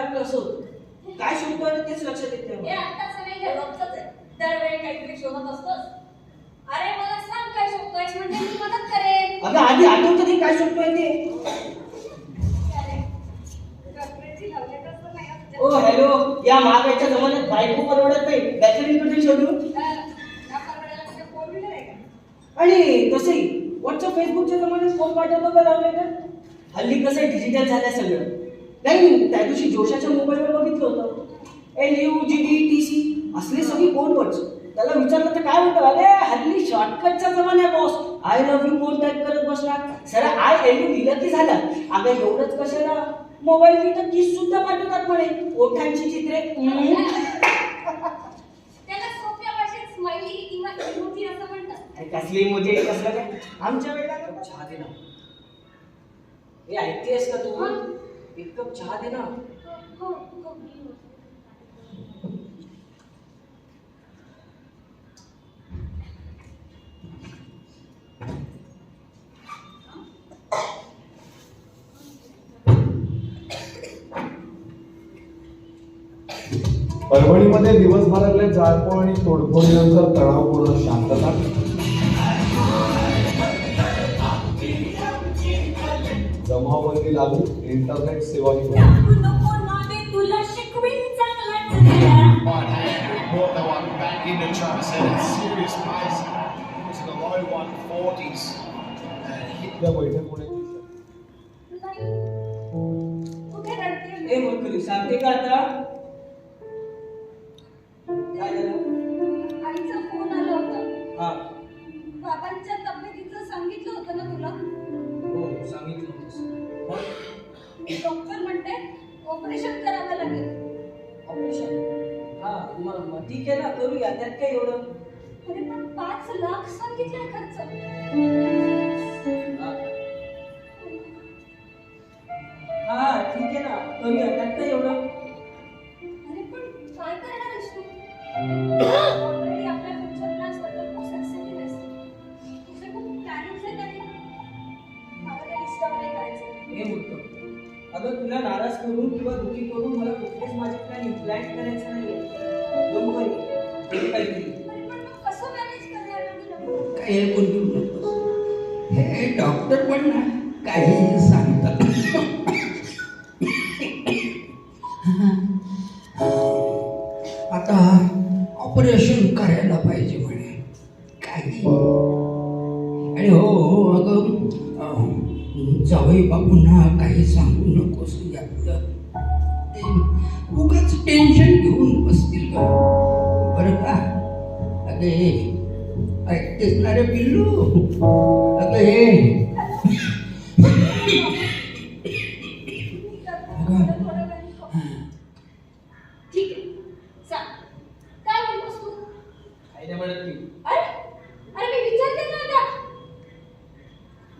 आपलं असं होतं. काय शोधतो आणि तेच लक्षात येत नाही अरे मला सांग काय शोधतोयस म्हणजे मी मदत करेन. अगं आधी आठवतं की काय शोधतोय ते. नाही. Oh hello. या महागाईच्या जमान्यात बायको परवडत नाही. बॅटरी कुठे शोधू? आणि तसंही व्हॉट्सअप फेसबुकच्या जमान्यात फोन पाठवतो का लावले का हल्ली कसं डिजिटल झालं सगळं. नाही त्या दिवशी जोशाच्या मोबाईलवर बघितलं होतं. L U G D T C असली सगळी कोड वर्ड्स त्याला विचारलं तर काय म्हणतो अरे हल्ली शॉर्टकटचा जमाना आहे बॉस आय लव्ह यू कोण टाईप करत बसणार सर आय एल यू दिलं की झालं? अगं एवढंच कशाला? मोबाईल तर किस सुद्धा पाठवतात म्हणे. ओठांची चित्रे. कसली मुझे कसलं काय? आमच्या वेळेला चहा हे ऐकतेस का तू. एक कप चहा दे ना. हो, हो, परभणीमध्ये दिवसभरातल्या जाळपोळ आणि तोडफोडीनंतर तणावपूर्ण शांतता. जमावबंदी लागू internet सेवा नको नको नावे तुला शिकवीन चांगलाच दिला. Right hand report that one back into Travis Head at serious pace. To the low 140s. And hit या बैठक होण्याची नाही. कुठे रडतेय मी? ए मुरकुली सांगते का आता डॉक्टर म्हणते ऑपरेशन करावं लागेल. ऑपरेशन हा मग ठीक आहे ना करूया त्यात काय एवढं? अरे पण पाच लाख सांगितलाय खर्च. हे डॉक्टर पण ना काही सांगतात. आता ऑपरेशन करायला पाहिजे म्हणे. काही. आणि हो हो अगं जावई बापूंना काही सांगू नकोस. यातलं ते उगाच टेन्शन घेऊन बसतील ग. बरं का? अगे ऐकतेच ना रे पिल्लू? अगं हे मी करतो थोडं थोडं वेळ ठीक आहे सांग काय म्हणतोस तू काही नाही म्हणत मी अरे अरे मी विचारते ना आता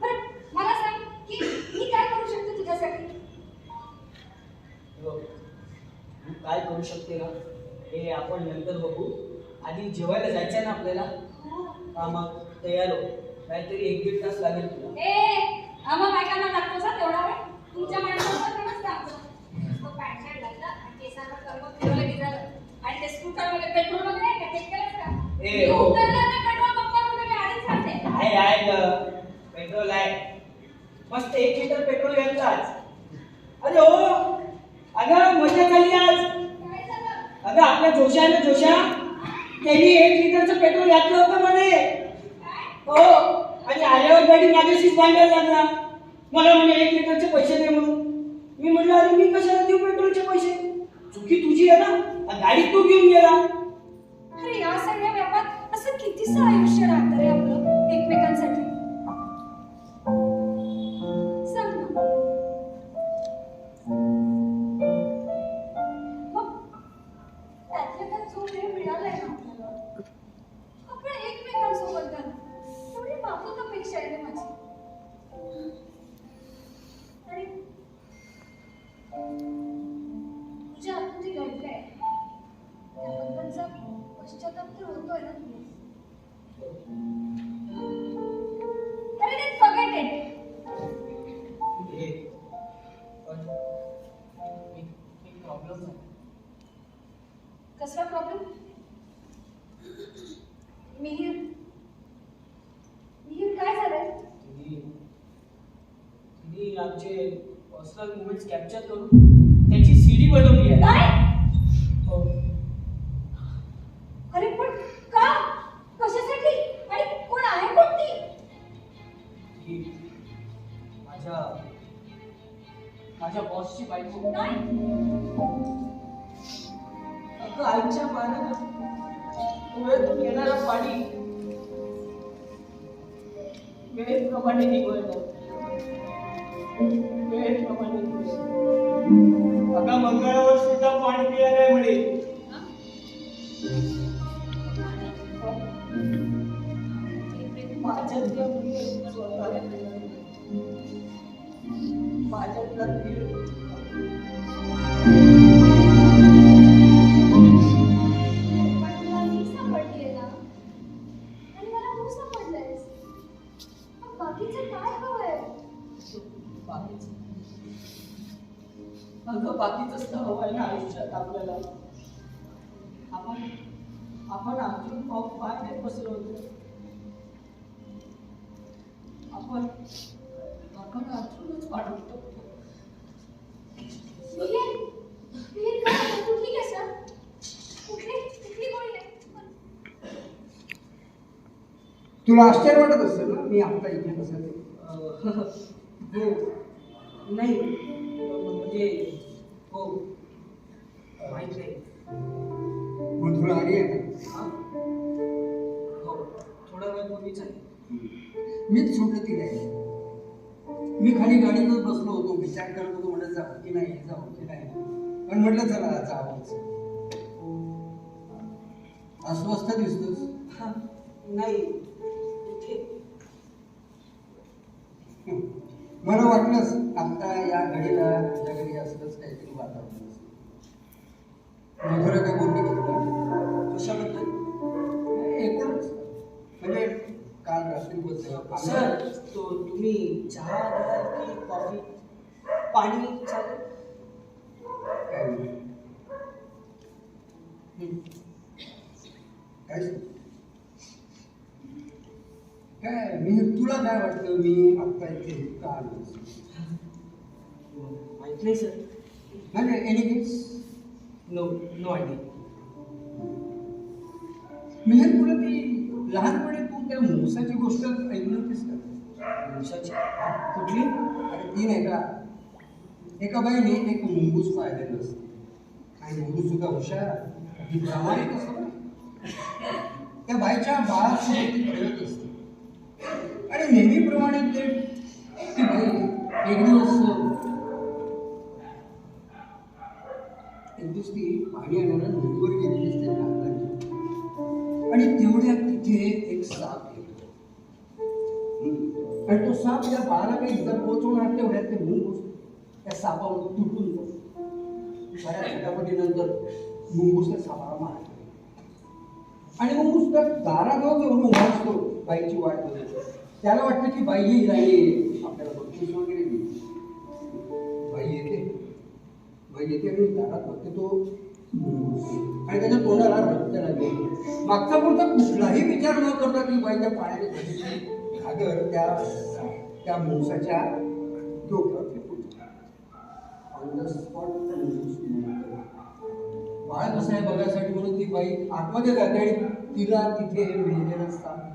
बरं मला सांग की मी काय करू शकते तुझ्यासाठी हो. तू काय करू शकते ना हे आपण नंतर बघू आधी जेवायला जायचं आहे ना आपल्याला हा मग तयार हो काहीतरी एक दीड तास लागेल तुला ए आम्हा बायकांना लागतो सा तेवढा वेळ तुमच्या माणसांना तेवढंच लागतं नुसतं पॅन्ट शर्ट घातलं आणि केसांवर कर्म फिरवलं की झालं आणि ते स्कूटरमध्ये पेट्रोल वगैरे आहे का ते केलंच का ए, सांगते आहे आहे ग. पेट्रोल आहे. मस्त एक लिटर पेट्रोल घ्यायचं आज. अरे हो अगं मजा झाली आज. अगं आपल्या जोशा ना जोशा त्यांनी एक लिटरचं पेट्रोल घातलं होतं मध्ये हो. आणि आल्यावर गाडी माझ्याशीच भांडायला लागला. मला म्हणे एक लिटरचे पैसे दे म्हणून. मी म्हटलं अरे मी कशाला देऊ पेट्रोलचे पैसे? चुकी तुझी आहे ना. गाडी तू घेऊन गेला. अरे या सगळ्या व्यापात असं कितीसं आयुष्य राहतं रे आपलं? एकमेकांसाठी. पर्सनल मुवमेंट्स कॅप्चर करून त्याची सीडी बनवली आहे. काय? हो. अरे पण का? कशासाठी? आणि कोण आहे कोण ती माझ्या माझ्या बॉसची बायको. काय? अगं आईच्या पाण्यानं डोळ्यातून येणारं पाणी. वेळेप्रमाणे निघालं बाकीचं काय अगं बाकीच हवं ना आयुष्यात आपल्याला. आपण आपण अजून पाय नाही बसलो होतो. ना कुठली कुठली गोळी आहे तुला आश्चर्य वाटत असेल ना मी आता इथे कसं ते अं, हो नाही म्हणजे हो माहीत नाही मधुरा आली आहे? हा? हो थोडा वेळ पूर्वीच आहे मीच सोडलं तिला मी खाली गाडीतच बसलो होतो विचार करत होतो म्हणत जाऊ की नाही जाऊ की नाही. पण म्हटलं चला जावंच अस्वस्थ दिसतोस. हा, नाही ते मला वाटलंच आता या घडीला काल रात्री बसलो सर तो तुम्ही चहा घ्याल की कॉफ़ी? पाणी चालेल काय. काय मी तुला काय वाटतं मी आत्ता इथे का आलो माहित नाही सर. म्हणजे एनी नो नो आयडिया मी तुला ती लहानपणी तू त्या मुसाची गोष्ट ऐकली होतीस का? दिवसाची कुठली? अरे ती नाही का? एका बाईने एक मुंगूस पाहिलेलं असतं. आणि मुंगूस सुद्धा हुशार. अगदी प्रामाणिक असतो त्या बाईच्या बाळासोबत ती खेळत असते. आणि नेहमीप्रमाणे ते. ती बाई एक दिवस एक दिवस ती पाणी आणायला नदीवर गेलेली असते. आणि तेवढ्यात तिथे एक साप येतो. आणि तो साप या बाळाला काही इतर पोचवणार तेवढ्यात ते मुंगूस त्या सापावर तुटून पडतो बऱ्याच झटापटीनंतर मुंगूस त्या सापाला मारतो आणि मुंगूस त्या दाराजवळ जाऊन उभा असतो बाईची वाट त्याला वाटतं की बाई येईल आणि आपल्याला बक्षीस वगैरे देईल बाई येते. बाई येते आणि दारात बघते तो आणि त्याच्या तोंडाला रक्त लागले. मागचा पुढचा कुठलाही विचार न करता ती बाई त्या पाण्याने खागर घागर त्या त्या मुंगसाच्या डोक्यावर बाळ कसं आहे बघायसाठी म्हणून ती बाई आतमध्ये जाते आणि तिला तिथे हे मेलेलं साप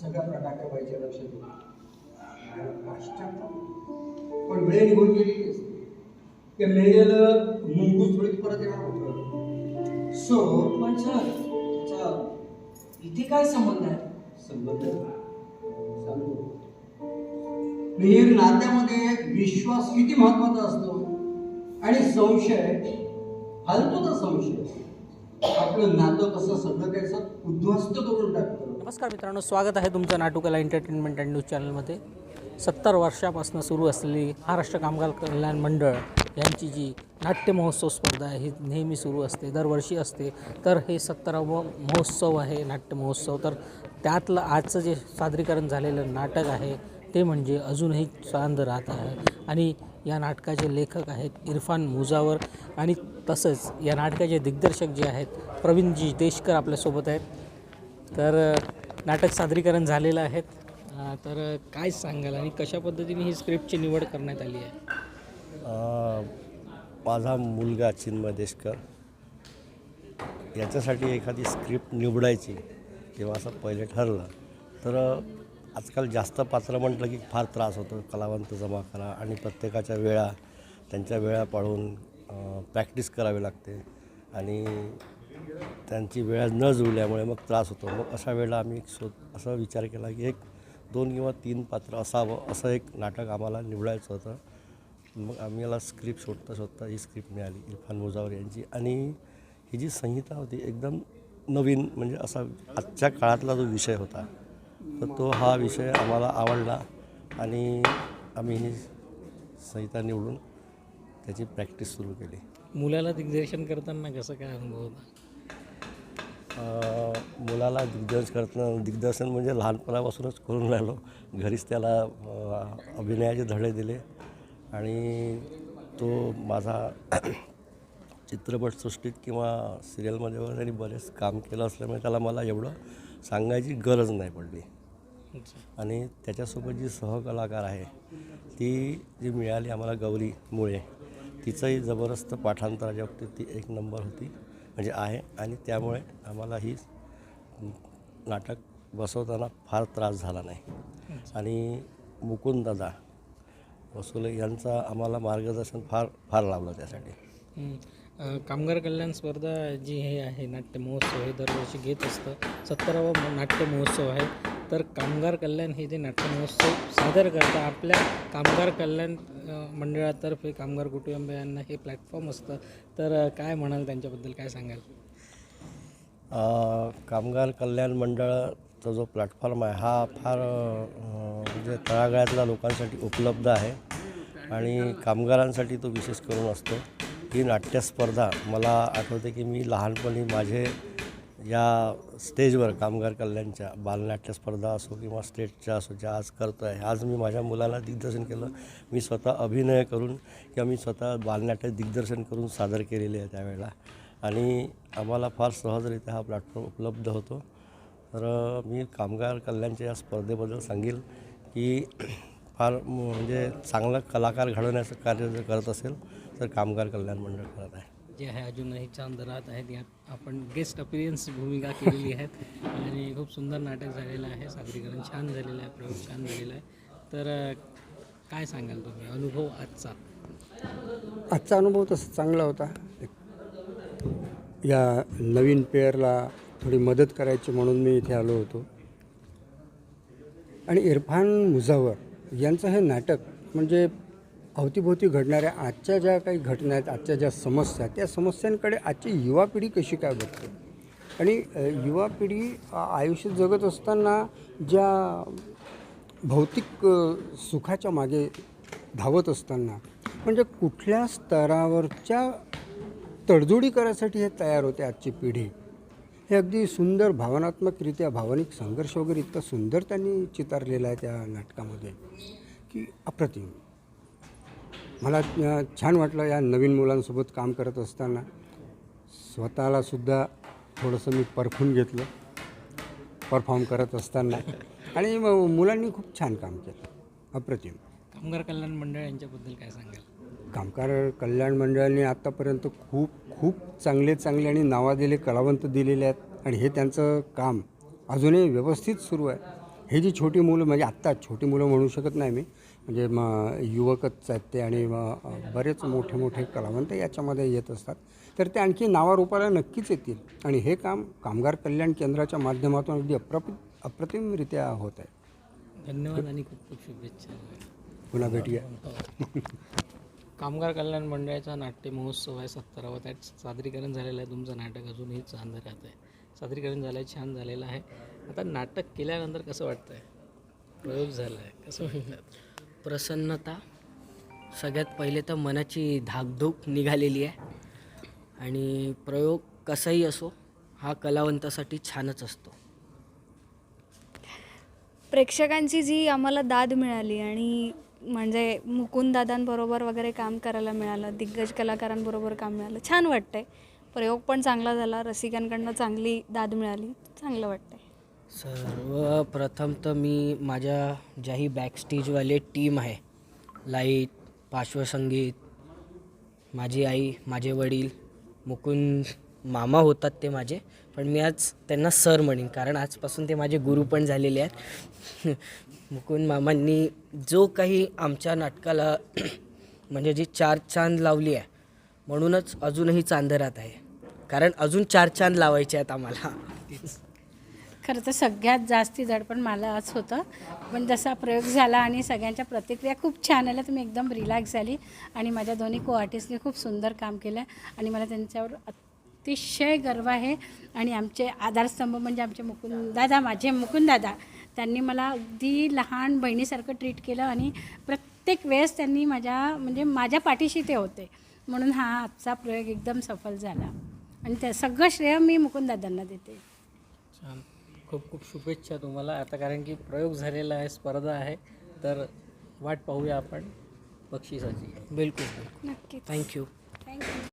सगळ्या प्रकारच्या बाईच्या लक्षात येतो पण वेळ निघून गेली. ते मेलेलं मुंगूस थोडी परत येणार होतं. सो पण सर त्याचा इथे काय संबंध आहे? संबंध सांगतो मिहीर नात्यामध्ये विश्वास किती महत्त्वाचा असतो? आणि संशय हलतो तर संशय. आपलं नातं कसं सगळं त्याचं उद्ध्वस्त करून टाकतं. नमस्कार मित्रांनो स्वागत आहे तुमचं नाटुकला एंटरटेनमेंट अँड न्यूज चॅनलमध्ये सत्तर वर्षापासून सुरू असलेली महाराष्ट्र कामगार कल्याण मंडळ यांची जी नाट्य महोत्सव स्पर्धा आहे ही नेहमी सुरू असते दरवर्षी असते. तर हे सत्तरावं महोत्सव आहे नाट्य महोत्सव. तर त्यातलं आजचं जे सादरीकरण झालेलं नाटक आहे ते म्हणजे अजूनही चांद राहत आहे. आणि या नाटकाचे लेखक आहेत इरफान मुजावर आणि तसंच या नाटकाचे दिग्दर्शक जे आहेत प्रवीणजी देशकर आपल्यासोबत आहेत. तर नाटक सादरीकरण झालेलं आहे. तर काय सांगाल आणि कशा पद्धतीने ही स्क्रिप्टची निवड करण्यात आली आहे? माझा मुलगा चिन्मय देशकर याच्यासाठी एखादी स्क्रिप्ट निवडायची किंवा असं पहिले ठरलं तर आजकाल जास्त पात्र म्हटलं की फार त्रास होतो. कलावंत जमा करा आणि प्रत्येकाच्या वेळा त्यांच्या वेळा पाळून प्रॅक्टिस करावी लागते आणि त्यांची वेळा न जुळल्यामुळे मग त्रास होतो. मग अशा वेळेला आम्ही एक शोध असा विचार केला की एक दोन किंवा तीन पात्र असावं असं एक नाटक आम्हाला निवडायचं होतं. मग आम्ही याला स्क्रिप्ट शोधता शोधता ही स्क्रिप्ट मिळाली इरफान मुजावर यांची. आणि ही जी संहिता होती एकदम नवीन म्हणजे असा आजच्या काळातला जो विषय होता तर तो हा विषय आम्हाला आवडला आणि आम्ही ही संहिता निवडून त्याची प्रॅक्टिस सुरू केली. मुलाला दिग्दर्शन करताना कसं काय अनुभव होता? मुलाला दिग्दर्शन करताना दिग्दर्शन म्हणजे लहानपणापासूनच करून राहिलो. घरीच त्याला अभिनयाचे धडे दिले. आणि तो माझा चित्रपटसृष्टीत किंवा सिरियलमध्ये वगैरे त्यांनी बरेच काम केलं असल्यामुळे त्याला मला एवढं सांगायची गरज नाही पडली. आणि त्याच्यासोबत जी सहकलाकार आहे ती जी मिळाली आम्हाला गौरी मुळे तिचंही जबरदस्त पाठांतराच्या बाबतीत ती एक नंबर होती म्हणजे आहे. आणि त्यामुळे आम्हाला ही नाटक बसवताना फार त्रास झाला नाही. आणि मुकुंददादा वसुले यांचा आम्हाला मार्गदर्शन फार फार लाभलं त्यासाठी. कामगार कल्याण स्पर्धा जी हे आहे नाट्य महोत्सव हे दरवर्षी घेत असतं. सत्तरावा नाट्य महोत्सव आहे. तर कामगार कल्याण हे जे नाट्य महोत्सव सादर करतं आपल्या कामगार कल्याण मंडळातर्फे कामगार कुटुंब यांना हे प्लॅटफॉर्म असतं. तर काय म्हणाल त्यांच्याबद्दल? काय सांगाल? कामगार कल्याण मंडळाचा जो प्लॅटफॉर्म आहे हा फार म्हणजे तळागाळातल्या लोकांसाठी उपलब्ध आहे आणि कामगारांसाठी तो विशेष करून असतो. ही नाट्यस्पर्धा मला आठवते की मी लहानपणी माझे या स्टेजवर कामगार कल्याणच्या बालनाट्यस्पर्धा असो किंवा स्टेटच्या असो ज्या आज करतो आहे आज मी माझ्या मुलाला दिग्दर्शन केलं. मी स्वतः अभिनय करून किंवा मी स्वतः बालनाट्य दिग्दर्शन करून सादर केलेले आहे त्यावेळेला. आणि आम्हाला फार सहजरित्या हा प्लॅटफॉर्म उपलब्ध होतो. तर मी कामगार कल्याणच्या या स्पर्धेबद्दल सांगेल की फार म्हणजे चांगलं कलाकार घडवण्याचं कार्य जर करत असेल तर कामगार कल्याण मंडळ करत आहे. जे आहे अजूनही चांद राहत आहेत. यात आपण गेस्ट अपिरियन्स भूमिका केलेली आहेत. आणि खूप सुंदर नाटक झालेलं आहे. सादरीकरण छान झालेलं आहे. प्रयोग छान झालेला आहे. तर काय सांगाल तुम्ही? अनुभव आजचा? आजचा अनुभव तसा चांगला होता. या नवीन पेअरला थोडी मदत करायची म्हणून मी इथे आलो होतो. आणि इरफान मुजावर यांचं हे नाटक म्हणजे अवतीभोवती घडणाऱ्या आजच्या ज्या काही घटना आहेत आजच्या ज्या समस्या आहेत त्या समस्यांकडे आजची युवा पिढी कशी काय बघते? आणि युवा पिढी आयुष्य जगत असताना ज्या भौतिक सुखाच्या मागे धावत असताना म्हणजे कुठल्या स्तरावरच्या तडजोडी करायसाठी हे तयार होते आजची पिढी? हे अगदी सुंदर भावनात्मकरित्या भावनिक संघर्ष वगैरे इतका सुंदर त्यांनी चितारलेला आहे त्या नाटकामध्ये की अप्रतिम. मला छान वाटलं या नवीन मुलांसोबत काम करत असताना. स्वतःलासुद्धा थोडंसं मी परखून घेतलं परफॉर्म करत असताना. आणि म- मुलांनी खूप छान काम केलं. अप्रतिम. कामगार कल्याण मंडळ यांच्याबद्दल काय सांगाल? कामगार कल्याण मंडळाने आत्तापर्यंत खूप खूप चांगले चांगले आणि नावादिले कलावंत दिलेले आहेत. आणि हे त्यांचं काम अजूनही व्यवस्थित सुरू आहे. हे जी छोटी मुलं म्हणजे आत्ता छोटी मुलं म्हणू शकत नाही मी. म्हणजे मग युवकच आहेत ते आणि मग बरेच मोठे मोठे कलावंत याच्यामध्ये येत असतात. तर ते आणखी नावारूपाला नक्कीच येतील. आणि हे काम कामगार कल्याण केंद्राच्या माध्यमातून अगदी अप्रति अप्रतिमरित्या होत आहे. धन्यवाद आणि खूप खूप शुभेच्छा. पुन्हा भेटूया. कामगार कल्याण मंडळाचा नाट्य महोत्सव आहे सत्तरावा. त्यात सादरीकरण झालेलं आहे. तुमचं नाटक अजूनही चांद राहत आहे. सादरीकरण झालं आहे छान झालेलं आहे. आता नाटक केल्यानंतर कसं वाटतं आहे प्रयोग झाला आहे कसं वाटतं प्रसन्नता. सगळ्यात पहिले तर मनाची धाकधूक निघालेली आहे. आणि प्रयोग कसाही असो हा कलावंतासाठी छानच असतो. प्रेक्षकांची जी आम्हाला दाद मिळाली आणि म्हणजे मुकुंददादांबरोबर वगैरे काम करायला मिळालं दिग्गज कलाकारांबरोबर काम मिळालं. छान वाटतंय. प्रयोग पण चांगला झाला रसिकांकडनं चांगली दाद मिळाली. चांगलं वाटतंय. सर्वप्रथम तर मी माझ्या ज्याही बॅकस्टेजवाले टीम आहे लाइट पार्श्वसंगीत माझी आई माझे वडील मुकुंद मामा होतात ते माझे पण मी आज त्यांना सर म्हणेन कारण आजपासून ते माझे गुरु पण झालेले आहेत. मुकुंद मामांनी जो काही आमच्या नाटकाला म्हणजे जी चार चांद लावली आहे म्हणूनच अजूनही चांदरात आहे. कारण अजून चार चांद लावायचे आहेत आम्हाला. खरं तर सगळ्यात जास्ती मला मलाच होतं. पण जसा प्रयोग झाला आणि सगळ्यांच्या प्रतिक्रिया खूप छान आल्या तर मी एकदम रिलॅक्स झाली आणि माझ्या दोन्ही को आर्टिस्टने खूप सुंदर काम केलं आणि मला त्यांच्यावर अतिशय गर्व आहे. आणि आमचे आधारस्तंभ म्हणजे आमचे मुकुंद दादा माझे मुकुंद दादा त्यांनी मला अगदी लहान बहिणीसारखं ट्रीट केलं आणि प्रत्येक वेळेस त्यांनी माझ्या म्हणजे माझ्या पाठीशी ते होते. म्हणून हा आजचा प्रयोग एकदम सफल झाला. आणि त्या सगळं श्रेय मी मुकुंददादांना देते. छान. खूप खूप शुभेच्छा तुम्हाला. आता कारण की प्रयोग झालेला आहे स्पर्धा आहे तर वाट पाहूया आपण बक्षिसाची. बिलकुल नक्कीच. Thank you thank you